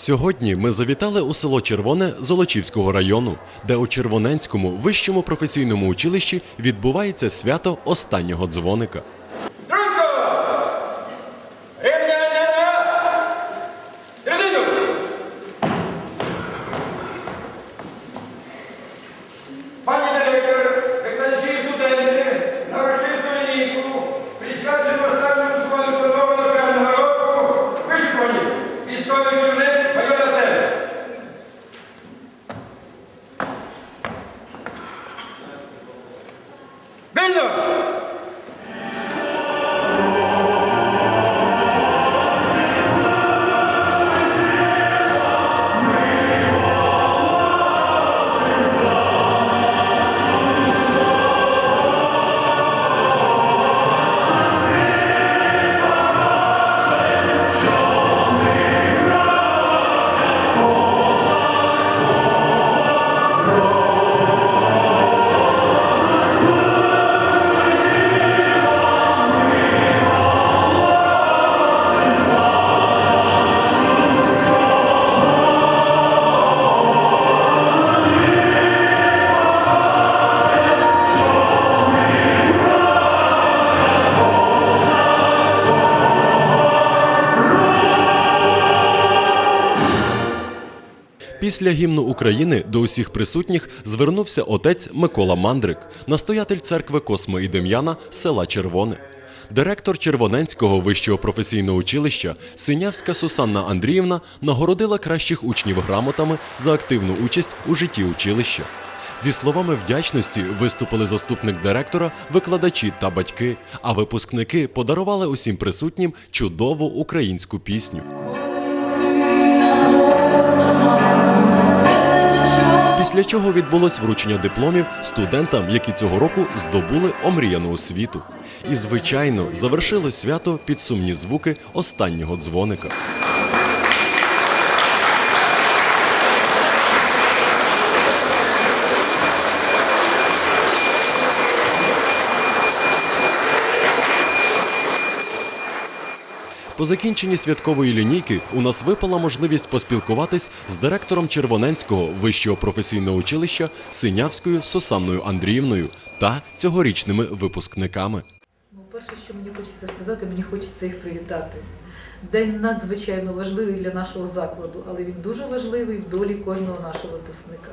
Сьогодні ми завітали у село Червоне Золочівського району, де у Червоненському вищому професійному училищі відбувається свято останнього дзвоника. Після гімну України до усіх присутніх звернувся отець Микола Мандрик, настоятель церкви Космо і Дем'яна села Червоне. Директор Червоненського вищого професійного училища Синявська Сусанна Андріївна нагородила кращих учнів грамотами за активну участь у житті училища. Зі словами вдячності виступили заступник директора, викладачі та батьки, а випускники подарували усім присутнім чудову українську пісню. Після чого відбулось вручення дипломів студентам, які цього року здобули омріяну освіту. І, звичайно, завершилось свято під сумні звуки останнього дзвоника. По закінченні святкової лінійки у нас випала можливість поспілкуватись з директором Червоненського вищого професійного училища Синявською Сосанною Андріївною та цьогорічними випускниками. Ну, перше, що мені хочеться сказати, мені хочеться їх привітати. День надзвичайно важливий для нашого закладу, але він дуже важливий в долі кожного нашого випускника.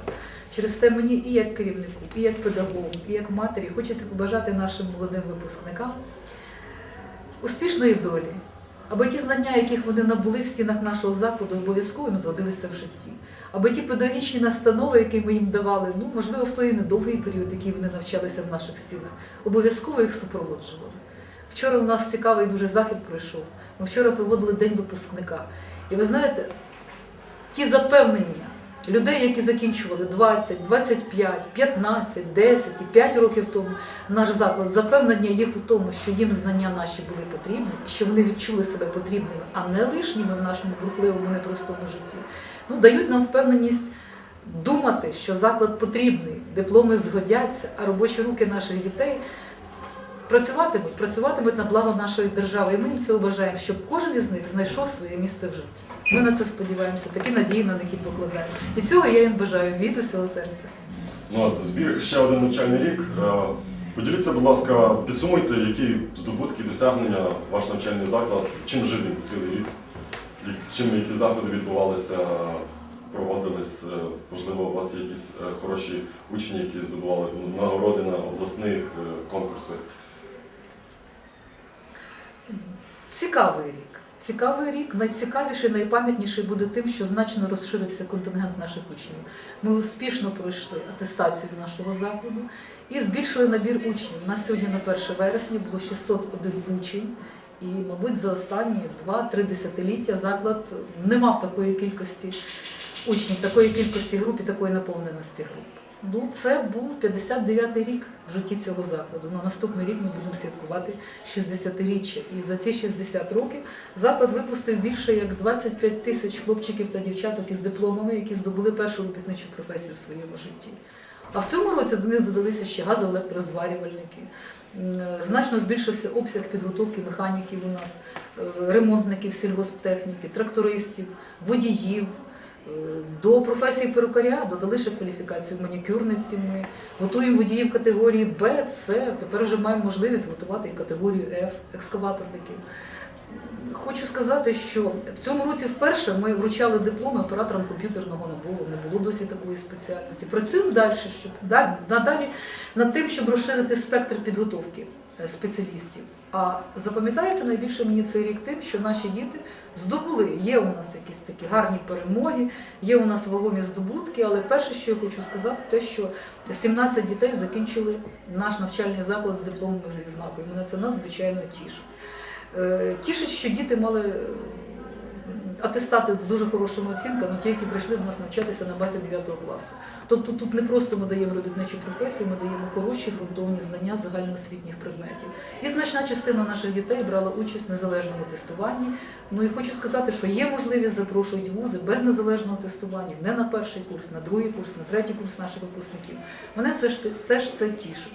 Через те мені і як керівнику, і як педагогу, і як матері хочеться побажати нашим молодим випускникам успішної долі, аби ті знання, яких вони набули в стінах нашого закладу, обов'язково зводилися в житті. Аби ті педагогічні настанови, які ми їм давали, ну можливо, в той недовгий період, який вони навчалися в наших стінах, обов'язково їх супроводжували. Вчора у нас цікавий дуже захід пройшов. Ми вчора проводили день випускника. І ви знаєте, ті запевнення людей, які закінчували 20, 25, 15, 10 і 5 років тому наш заклад, запевнення їх у тому, що їм знання наші були потрібні, що вони відчули себе потрібними, а не лишніми в нашому бурхливому непростому житті, ну, дають нам впевненість думати, що заклад потрібний, дипломи згодяться, а робочі руки наших дітей працюватимуть, працюватимуть на благо нашої держави. І ми їм цього бажаємо, щоб кожен із них знайшов своє місце в житті. Ми на це сподіваємося, такі надії на них і покладаємо. І цього я їм бажаю від усього серця. Ну, от, збір ще один навчальний рік. Е, Поділіться, будь ласка, підсумуйте, які здобутки, досягнення ваш навчальний заклад, чим жив він цілий рік, чим які заходи відбувалися, проводились. Е, Можливо, у вас є якісь е, хороші учні, які здобували нагороди на обласних конкурсах. Цікавий рік. Цікавий рік, найцікавіший, найпам'ятніший буде тим, що значно розширився контингент наших учнів. Ми успішно пройшли атестацію нашого закладу і збільшили набір учнів. У нас сьогодні на 1 вересня було 601 учень. І, мабуть, за останні 2-3 десятиліття заклад не мав такої кількості учнів, такої кількості груп і такої наповненості груп. Ну, це був 59-й рік в житті цього закладу. На наступний рік ми будемо святкувати 60-річчя. І за ці 60 років заклад випустив більше як 25 тисяч хлопчиків та дівчаток із дипломами, які здобули першу робітничу професію в своєму житті. А в цьому році до них додалися ще газоелектрозварювальники. Е, Значно збільшився обсяг підготовки механіків у нас, е, ремонтників сільгосптехніки, трактористів, водіїв. До професії перукаря додали ще кваліфікацію манікюрниці. Ми готуємо водіїв категорії Б, С. Тепер вже маємо можливість готувати і категорію F, екскаваторників. Хочу сказати, що в цьому році вперше ми вручали дипломи операторам комп'ютерного набору. Не було досі такої спеціальності. Працюємо далі, щоб надалі над тим, щоб розширити спектр підготовки спеціалістів. А запам'ятається найбільше мені цей рік тим, що наші діти здобули. Є у нас якісь такі гарні перемоги, є у нас вагомі здобутки. Але перше, що я хочу сказати, те, що 17 дітей закінчили наш навчальний заклад з дипломами з відзнакою. Мене це надзвичайно тішить. Е, Тішить, що діти мали е, атестати з дуже хорошими оцінками, ті, які прийшли до нас навчатися на базі 9 класу. Тобто тут не просто ми даємо робітничу професію, ми даємо хороші ґрунтовні знання загальноосвітніх предметів. І значна частина наших дітей брала участь в незалежному тестуванні. Ну і хочу сказати, що є можливість запрошують вузи без незалежного тестування не на перший курс, на другий курс, на третій курс наших випускників. Мене це ж теж це тішить.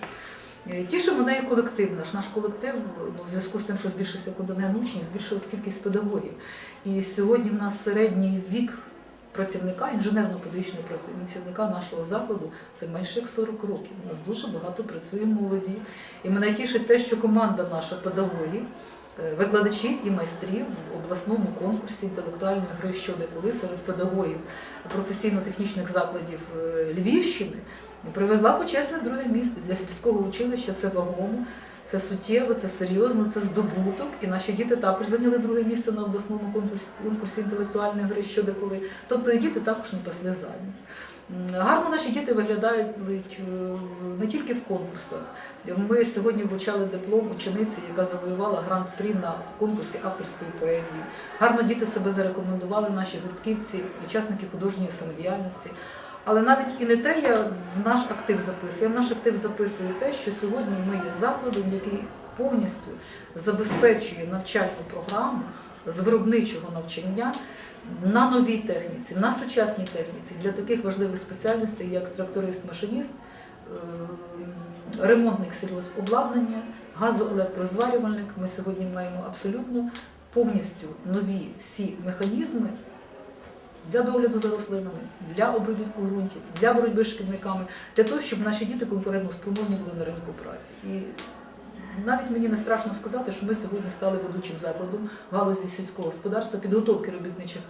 Е, Тішить мене колектив наш. Наш колектив, ну, в зв'язку з тим, що збільшився контингент учнів, збільшилась кількість педагогів. І сьогодні в нас середній вік працівника, інженерно-педагогічного працівника нашого закладу це менше як 40 років. У нас дуже багато працює молоді. І мене тішить те, що команда наша педагогів, е, викладачів і майстрів в обласному конкурсі інтелектуальної гри щодо коли серед педагогів професійно-технічних закладів е, Львівщини привезла почесне друге місце для сільського училища. Це вагомо, це суттєво, це серйозно, це здобуток. І наші діти також зайняли друге місце на обласному конкурсі, інтелектуальної гри щодо коли. Тобто і діти також не пасли задні. Гарно наші діти виглядають е, не тільки в конкурсах. Ми сьогодні вручали диплом учениці, яка завоювала гранд-прі на конкурсі авторської поезії. Гарно діти себе зарекомендували, наші гуртківці, учасники художньої самодіяльності. Але навіть і не те я в наш актив записую. Я в наш актив записую те, що сьогодні ми є закладом, який повністю забезпечує навчальну програму з виробничого навчання на новій техніці, на сучасній техніці для таких важливих спеціальностей, як тракторист-машиніст, е, ремонтник сільгоспобладнання, газоелектрозварювальник. Ми сьогодні маємо абсолютно повністю нові всі механізми для догляду за рослинами, для обробітку ґрунтів, для боротьби з шкідниками, для того, щоб наші діти конкурентно спроможні були на ринку праці. І навіть мені не страшно сказати, що ми сьогодні стали ведучим закладом в галузі сільського господарства, підготовки робітничих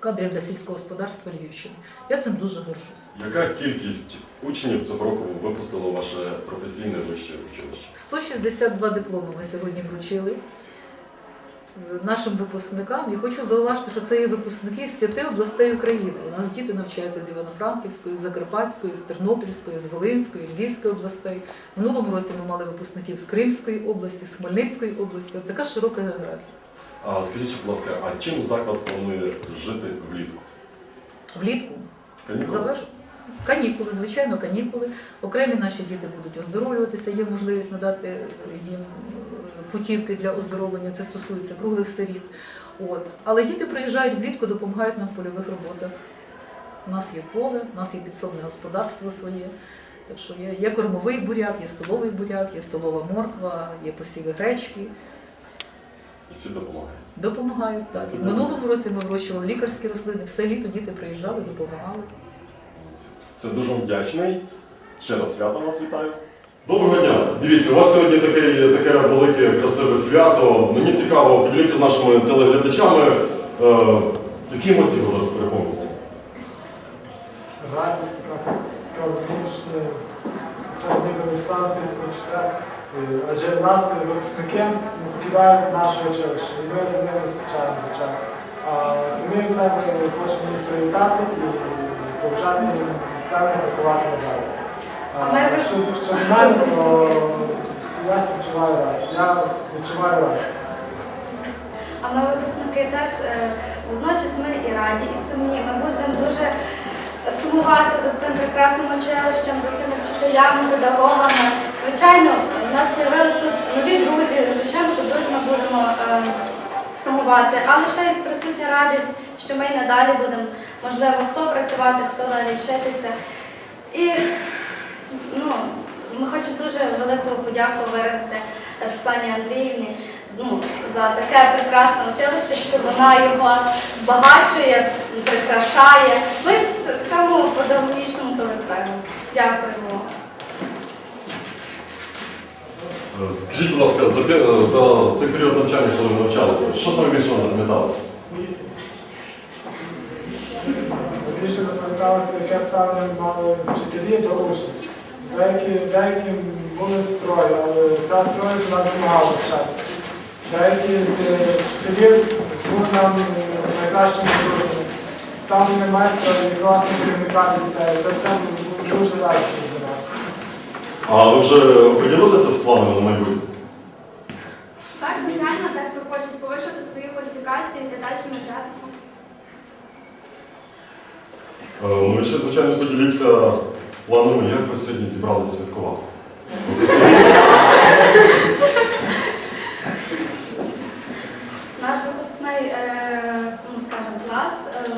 кадрів для сільського господарства Львівщини. Я цим дуже горжусь. Яка кількість учнів цього року випустило ваше професійне вище училище? 162 дипломи ми сьогодні вручили нашим випускникам. І хочу зауважити, що це є випускники з п'яти областей України. У нас діти навчаються з Івано-Франківської, з Закарпатської, з Тернопільської, з Волинської, Львівської областей. В минулому році ми мали випускників з Кримської області, з Хмельницької області. От така широка географія. А скажіть, будь ласка, а чим заклад планує жити влітку? Влітку Канікули? Канікули, звичайно, канікули. Окремі наші діти будуть оздоровлюватися, є можливість надати їм е, путівки для оздоровлення, це стосується круглих сиріт. От. Але діти приїжджають влітку, допомагають нам в польових роботах. У нас є поле, у нас є підсобне господарство своє. Так що є, є кормовий буряк, є столовий буряк, є столова морква, є посіви гречки. І всі допомагають. Допомагають так. І в минулому році ми вирощували лікарські рослини, все літо діти приїжджали, допомагали. Це дуже вдячний. Ще раз свято вас вітаю. Доброго дня! Дивіться, у вас сьогодні таке, таке велике, красиве свято. Мені цікаво, поділіться з нашими телеглядачами, е, які емоції ви зараз переповнюєте? радість, така, така внутрішня, це ніби саме відпочте. Адже нас випускники не покидають наше училище, і ми за ними скучаємо, звичайно. А самі себе хочемо їх привітати і побажати їм певно працювати надалі. А ми ви- що, що мене, то я спочиваю радість. Я відчуваю радість. А ми випускники теж е, водночас ми і раді, і сумні. Ми будемо дуже сумувати за цим прекрасним училищем, за цими вчителями, педагогами. Звичайно, у нас з'явилися тут нові друзі. Звичайно, за друзями будемо е, сумувати, але ще й присутня радість, що ми й надалі будемо, можливо, хто працювати, хто далі вчитися. І ну, ми хочемо дуже велику подяку виразити Сані Андріївні ну, за таке прекрасне училище, що вона його збагачує, прикрашає. Ну і вс- всьому педагогічному колективу. Дякуємо. Скажіть, будь ласка, за, за цей період навчання, коли ви навчалися, що саме більше вам запам'яталося? Більше запам'яталося, яке ставлення мали вчителі до учнів. Деякі, деякі були строї, але ця стройність вона допомагала вчати. Деякі з вчителів були нам е, найкращими друзями. Ставлення майстра і власне керівника дітей. Це все було дуже радісно для нас. А ви вже оприділилися з планами на майбутнє? Так, звичайно, дехто хоче повищити свою кваліфікацію і далі навчатися. Е, Ну і ще, звичайно, ж поділіться планами, як ви сьогодні зібралися святкувати. Наш випускний, е, ну скажімо, клас. е,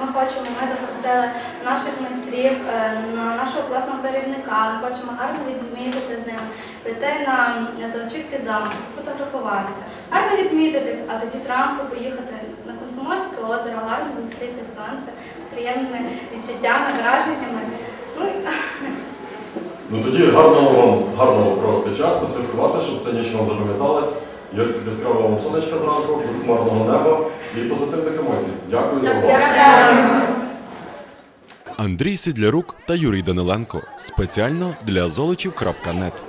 Ми хочемо, ми запросили наших майстрів, е, на нашого класного керівника. Ми хочемо гарно відмітити з ним, піти на Золочівський замок, фотографуватися, гарно відмітити, а тоді зранку поїхати на Комсомольське озеро, гарно зустріти сонце з приємними відчуттями, враженнями. Ну, тоді гарного вам, гарного провести час, посвяткувати, щоб ця ніч вам запам'яталась, як яскраво вам сонечка зранку, безсмарного неба і позитивних емоцій. Дякую за увагу. Андрій Сідлярук та Юрій Даниленко спеціально для золочів.нет.